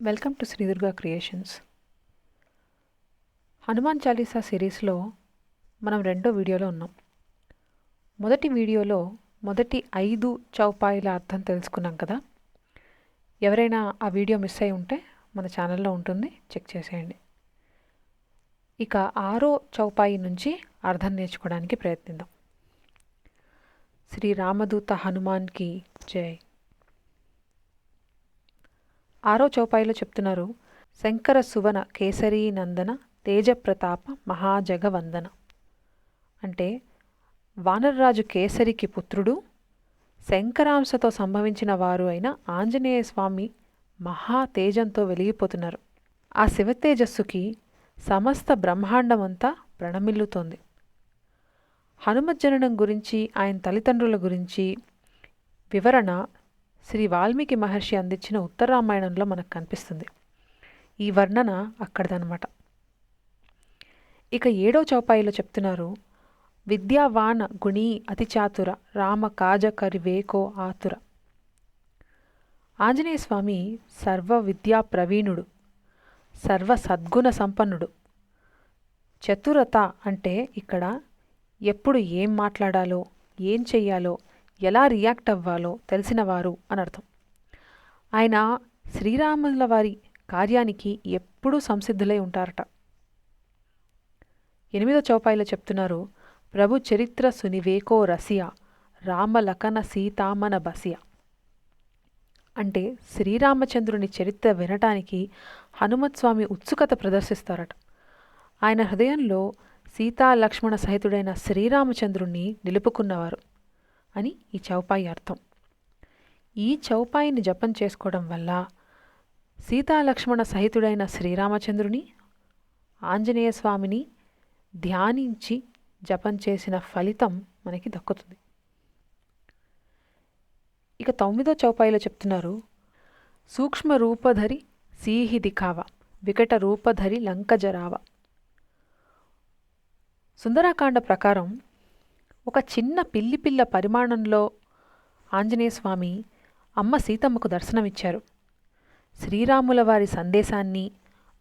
Welcome to Sri Durga creations Hanuman Chalisa సిరీస్లో మనం రెండో వీడియోలో ఉన్నాం మొదటి వీడియోలో మొదటి ఐదు చౌపాయిల అర్థం తెలుసుకున్నాం కదా ఎవరైనా ఆ వీడియో మిస్ అయి ఉంటే మన ఛానల్లో ఉంటుంది చెక్ చేసేయండి ఇక ఆరో చౌపాయి నుంచి అర్థం నేర్చుకోవడానికి ప్రయత్నిద్దాం శ్రీ రామదూత హనుమాన్కి జై ఆరో చౌపాయిలో చెప్తున్నారు శంకర సువన కేసరీ నందన తేజప్రతాప మహాజగవందన. అంటే వానరరాజు కేసరికి పుత్రుడు శంకరాంశతో సంభవించిన వారు అయిన ఆంజనేయ స్వామి మహా తేజంతో వెలిగిపోతున్నారు. ఆ శివతేజస్సుకి సమస్త బ్రహ్మాండమంతా ప్రణమిల్లుతోంది. హనుమజ్జననం గురించి ఆయన తల్లిదండ్రుల గురించి వివరణ శ్రీ వాల్మీకి మహర్షి అందించిన ఉత్తరామాయణంలో మనకు కనిపిస్తుంది. ఈ వర్ణన అక్కడదనమాట ఇక ఏడో చౌపాయిలో చెప్తున్నారు విద్యావాన గుణీ అతిచాతుర రామ కాజ కరివేకో ఆతుర. ఆంజనేయ స్వామి సర్వ విద్యా ప్రవీణుడు సర్వ సద్గుణ సంపన్నుడు. చతురత అంటే ఇక్కడ ఎప్పుడు ఏం మాట్లాడాలో ఏం చెయ్యాలో ఎలా రియాక్ట్ అవ్వాలో తెలిసినవారు అని అర్థం. ఆయన శ్రీరాముల వారి కార్యానికి ఎప్పుడూ సంసిద్ధులై ఉంటారట. ఎనిమిదో చౌపాయిలో చెప్తున్నారు ప్రభు చరిత్ర సునివేకో రసియా రామలకన సీతామన బసియా. అంటే శ్రీరామచంద్రుని చరిత్ర వినటానికి హనుమత్స్వామి ఉత్సుకత ప్రదర్శిస్తారట. ఆయన హృదయంలో సీతా లక్ష్మణ సహితుడైన శ్రీరామచంద్రుణ్ణి నిలుపుకున్నవారు. అని ఈ చౌపాయి అర్థం. ఈ చౌపాయిని జపం చేసుకోవడం వల్ల సీతాలక్ష్మణ సహితుడైన శ్రీరామచంద్రుని ఆంజనేయ స్వామిని ధ్యానించి జపం చేసిన ఫలితం మనకి దక్కుతుంది. ఇక తొమ్మిదో చౌపాయిలో చెప్తున్నారు సూక్ష్మ రూపధరి సీహి దిఖావ వికట రూపధరి లంకజరావ. సుందరాకాండ ప్రకారం ఒక చిన్న పిల్లి పిల్ల పరిమాణంలో ఆంజనేయ స్వామి అమ్మ సీతమ్మకు దర్శనమిచ్చారు. శ్రీరాముల వారి సందేశాన్ని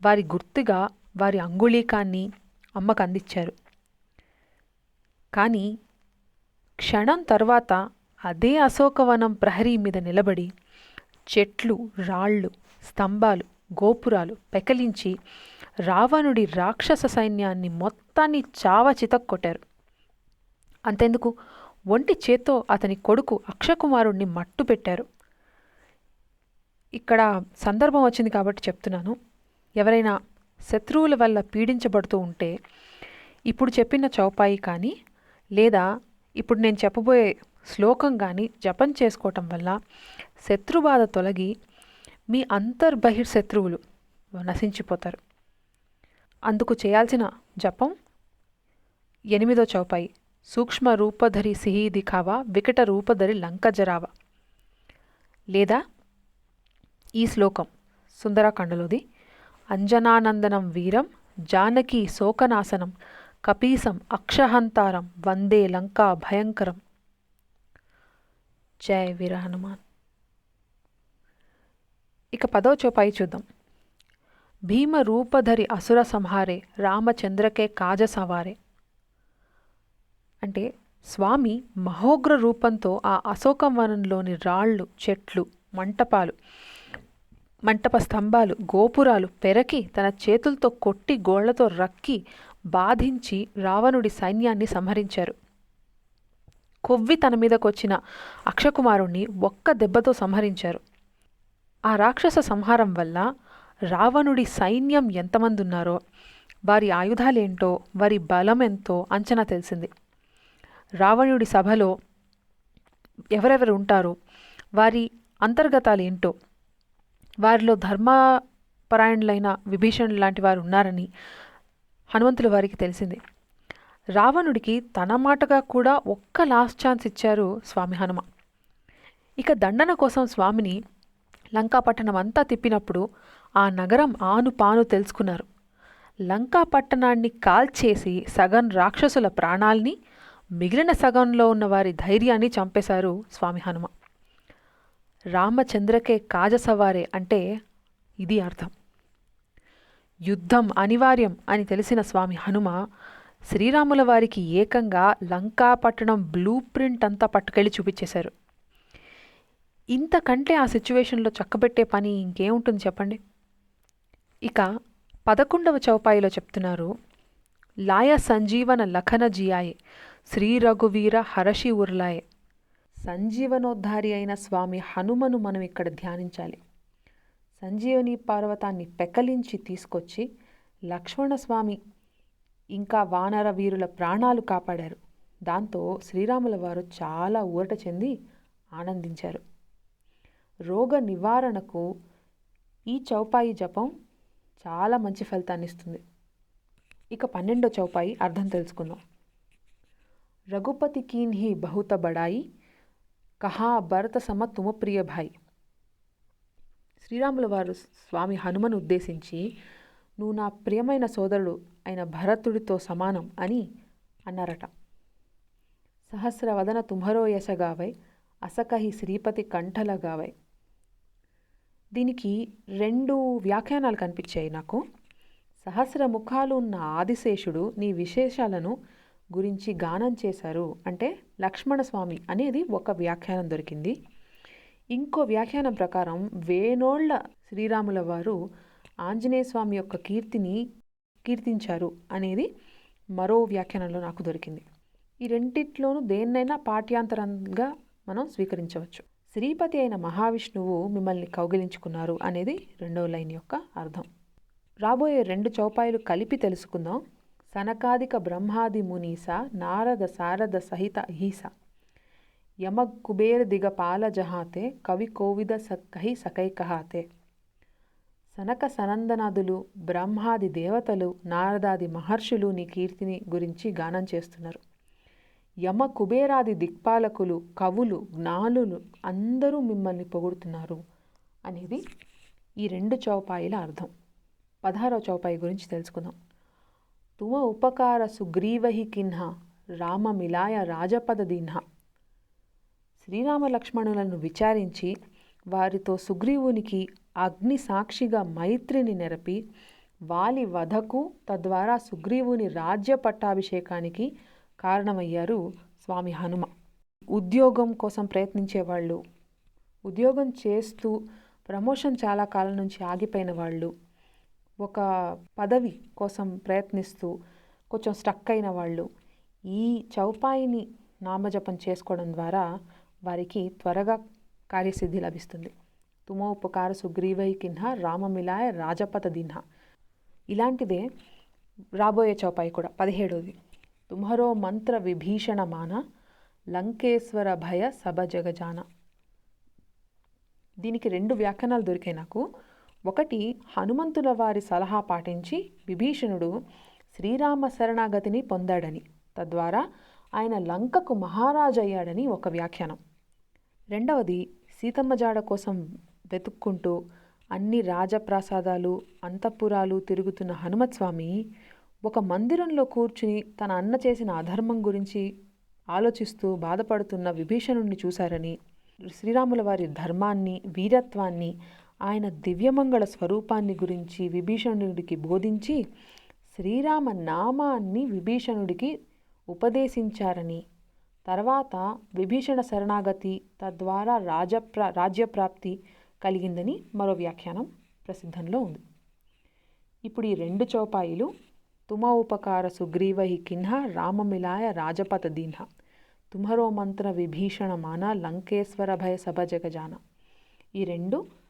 వారి గుర్తుగా వారి అంగుళీకాన్ని అమ్మకు అందించారు కానీ క్షణం తర్వాత అదే అశోకవనం ప్రహరీ మీద నిలబడి చెట్లు రాళ్ళు స్తంభాలు గోపురాలు పెకలించి రావణుడి రాక్షస సైన్యాన్ని మొత్తాన్ని చావ చితక్కొట్టారు అంతెందుకు? ఒంటి చేత్తో అతని కొడుకు అక్షకుమారుణ్ణి మట్టు పెట్టారు. ఇక్కడ సందర్భం వచ్చింది కాబట్టి చెప్తున్నాను. ఎవరైనా శత్రువుల వల్ల పీడించబడుతూ ఉంటే ఇప్పుడు చెప్పిన చౌపాయి కానీ లేదా ఇప్పుడు నేను చెప్పబోయే శ్లోకం కానీ జపం చేసుకోవటం వల్ల శత్రుబాధ తొలగి మీ అంతర్బహిర్ శత్రువులు నశించిపోతారు. అందుకు చేయాల్సిన జపం ఎనిమిదో చౌపాయి. సూక్ష్మ రూపధరి సిహి దిఖావా వికట రూపధరి లంక జరావా. లేదా ఈ శ్లోకం సుందరాఖండలోది అంజనానందనం వీరం జానకి శోకనాశనం కపీసం అక్షహంతారం వందే లంకా భయంకరం. జయ వీర హనుమాన్. ఇక పదో చోపాయి చూద్దాం. భీమ రూపధరి అసుర సంహారే రామచంద్రకే కాజ సవారే. అంటే స్వామి మహోగ్ర రూపంతో ఆ అశోకవనంలోని రాళ్ళు చెట్లు మంటపాలు మంటప స్తంభాలు గోపురాలు పెరకి తన చేతులతో కొట్టి గోళ్ళతో రక్కి బాధించి రావణుడి సైన్యాన్ని సంహరించారు. కొవ్వి తన మీదకొచ్చిన అక్షకుమారుణ్ణి ఒక్క దెబ్బతో సంహరించారు. ఆ రాక్షస సంహారం వల్ల రావణుడి సైన్యం ఎంతమంది ఉన్నారో వారి ఆయుధాలేంటో వారి బలం ఎంతో అంచనా తెలిసింది. రావణుడి సభలో ఎవరెవరు ఉంటారో వారి అంతర్గతాలు ఏంటో వారిలో ధర్మపరాయణులైన విభీషణులు లాంటి వారు ఉన్నారని హనుమంతుల వారికి తెలిసింది. రావణుడికి తన మాటగా కూడా ఒక్క లాస్ట్ ఛాన్స్ ఇచ్చారు స్వామి హనుమ. ఇక దండన కోసం స్వామిని లంకాపట్టణం అంతా తిప్పినప్పుడు ఆ నగరం ఆను పాను తెలుసుకున్నారు. లంకాపట్టణాన్ని కాల్చేసి సగం రాక్షసుల ప్రాణాల్ని మిగిలిన సగంలో ఉన్న వారి ధైర్యాన్ని చంపేశారు స్వామి హనుమ. రామచంద్రకే కాజసవారే అంటే ఇది అర్థం. యుద్ధం అనివార్యం అని తెలిసిన స్వామి హనుమ శ్రీరాముల వారికి ఏకంగా లంకా పట్టణం బ్లూ ప్రింట్ అంతా పట్టుకెళ్ళి చూపించేశారు. ఇంతకంటే ఆ సిచ్యువేషన్లో చక్కబెట్టే పని ఇంకేముంటుంది చెప్పండి? ఇక పదకొండవ చౌపాయిలో చెప్తున్నారు లాయ సంజీవన లఖన జియాయే శ్రీ రఘువీర హరషి ఉర్లాయ. సంజీవనోద్ధారి అయిన స్వామి హనుమను మనం ఇక్కడ ధ్యానించాలి. సంజీవని పర్వతాన్ని పెకలించి తీసుకొచ్చి లక్ష్మణస్వామి ఇంకా వానర వీరుల ప్రాణాలు కాపాడారు. దాంతో శ్రీరాముల వారు చాలా ఊరట చెంది ఆనందించారు. రోగ నివారణకు ఈ చౌపాయి జపం చాలా మంచి ఫలితాన్ని ఇస్తుంది. ఇక పన్నెండో చౌపాయి అర్థం తెలుసుకుందాం. రఘుపతి కీన్హి బహుత బడాయి కహా భరత సమ తుమ ప్రియ భాయ్. శ్రీరాముల వారు స్వామి హనుమను ఉద్దేశించి నువ్వు నా ప్రియమైన సోదరుడు అయిన భరతుడితో సమానం అని అన్నారట. సహస్రవదన తుమరో యశగావై అసకహి శ్రీపతి కంఠలగావై దీనికి రెండు వ్యాఖ్యానాలు కనిపించాయి నాకు. సహస్ర ముఖాలు ఉన్న ఆదిశేషుడు నీ విశేషాలను గురించి గానం చేశారు అంటే లక్ష్మణస్వామి అనేది ఒక వ్యాఖ్యానం దొరికింది. ఇంకో వ్యాఖ్యానం ప్రకారం వేనోళ్ళ శ్రీరాముల వారు ఆంజనేయ స్వామి యొక్క కీర్తిని కీర్తించారు అనేది మరో వ్యాఖ్యానంలో నాకు దొరికింది. ఈ రెండిట్లోనూ దేన్నైనా పాఠ్యాంతరంగా మనం స్వీకరించవచ్చు. శ్రీపతి అయిన మహావిష్ణువు మిమ్మల్ని కౌగిలించుకున్నారు అనేది రెండవ లైన్ యొక్క అర్థం. రాబోయే రెండు చౌపాయలు కలిపి తెలుసుకుందాం. సనకాదిక బ్రహ్మాది మునీస నారద శారద సహిత హీస. యమ కుబేర దిగ పాల జహాతే కవి కోవిద సక్కహి సకైకహాతే. సనక సనందనాదులు బ్రహ్మాది దేవతలు నారదాది మహర్షులు నీ కీర్తిని గురించి గానం చేస్తున్నారు. యమ కుబేరాది దిక్పాలకులు కవులు జ్ఞానులు అందరూ మిమ్మల్ని పొగుడుతున్నారు అనేది ఈ రెండు చౌపాయిల అర్థం. పదహారవ చౌపాయి గురించి తెలుసుకుందాం. తుమ ఉపకార సుగ్రీవహి కిన్హ రామ మిలాయ రాజపద దీన్హ. శ్రీరామ లక్ష్మణులను విచారించి వారితో సుగ్రీవునికి అగ్ని సాక్షిగా మైత్రిని నెరపి వాలి వధకు తద్వారా సుగ్రీవుని రాజ్య పట్టాభిషేకానికి కారణమయ్యారు స్వామి హనుమ. ఉద్యోగం కోసం ప్రయత్నించే వాళ్ళు ఉద్యోగం చేస్తూ ప్రమోషన్ చాలా కాలం నుంచి ఆగిపోయిన వాళ్ళు ఒక పదవి కోసం ప్రయత్నిస్తూ కొంచెం స్టక్ అయిన వాళ్ళు ఈ చౌపాయిని నామజపం చేసుకోవడం ద్వారా వారికి త్వరగా కార్యసిద్ధి లభిస్తుంది. తుమో ఉపకార సుగ్రీవై కిన్హ రామమిలాయ రాజపత దిన్హ. ఇలాంటిదే రాబోయే చౌపాయి కూడా పదిహేడోది. తుమ్హరో మంత్ర విభీషణమాన లంకేశ్వర భయ సభ జగజాన. దీనికి రెండు వ్యాఖ్యానాలు దొరికాయి నాకు. ఒకటి హనుమంతుల వారి సలహా పాటించి విభీషణుడు శ్రీరామ శరణాగతిని పొందాడని. తద్వారా ఆయన లంకకు మహారాజయ్యాడని ఒక వ్యాఖ్యానం. రెండవది సీతమ్మ జాడ కోసం వెతుక్కుంటూ అన్ని రాజప్రాసాదాలు అంతఃపురాలు తిరుగుతున్న హనుమత్స్వామి ఒక మందిరంలో కూర్చుని తన అన్న చేసిన అధర్మం గురించి ఆలోచిస్తూ బాధపడుతున్న విభీషణుడిని చూశారని శ్రీరాముల వారి ధర్మాన్ని వీరత్వాన్ని ఆయన దివ్యమంగళ స్వరూపాన్ని గురించి విభీషణుడికి బోధించి శ్రీరామ నామాన్ని విభీషణుడికి ఉపదేశించారని. తర్వాత విభీషణ శరణాగతి తద్వారా రాజప్రా రాజ్యప్రాప్తి కలిగిందని మరో వ్యాఖ్యానం ప్రసిద్ధంలో ఉంది. ఇప్పుడు ఈ రెండు చౌపాయిలు తుమ ఉపకార సుగ్రీవహి కిన్హ రామమిలాయ రాజపథ దీన్హ. తుమరో మంత్ర విభీషణ మాన లంకేశ్వర భయ సభ జగజాన. ఈ రెండు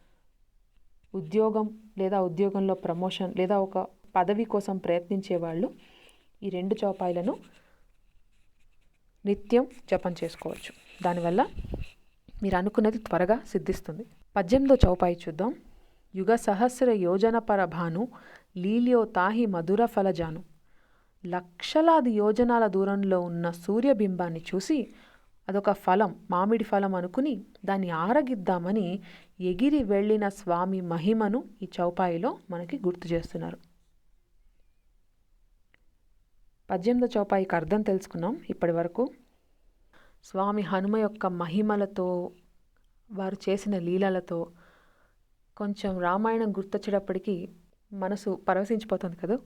ఉద్యోగం లేదా ఉద్యోగంలో ప్రమోషన్ లేదా ఒక పదవి కోసం ప్రయత్నించే వాళ్ళు ఈ రెండు చౌపాయిలను నిత్యం జపం చేసుకోవచ్చు. దానివల్ల మీరు అనుకున్నది త్వరగా సిద్ధిస్తుంది. పద్దెనిమిదో చౌపాయి చూద్దాం. యుగ సహస్ర యోజన పరభాను లీలియో తాహి మధుర ఫలజాను. లక్షలాది యోజనాల దూరంలో ఉన్న సూర్యబింబాన్ని చూసి అదొక ఫలం మామిడి ఫలం అనుకుని దాన్ని ఆరగిద్దామని ఎగిరి వెళ్ళిన స్వామి మహిమను ఈ చౌపాయిలో మనకి గుర్తు చేస్తున్నారు. పద్దెనిమిదో చౌపాయికి అర్థం తెలుసుకున్నాం ఇప్పటి వరకు. స్వామి హనుమ యొక్క మహిమలతో వారు చేసిన లీలలతో కొంచెం రామాయణం గుర్తొచ్చేటప్పటికి మనసు పరవశించిపోతుంది కదా?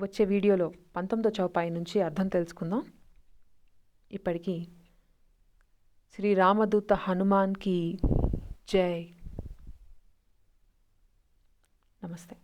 వచ్చే వీడియోలో పంతొమ్మిదో చౌపాయి నుంచి అర్థం తెలుసుకుందాం. ఇప్పటికీ శ్రీరామదూత హనుమాన్కి జై. నమస్తే.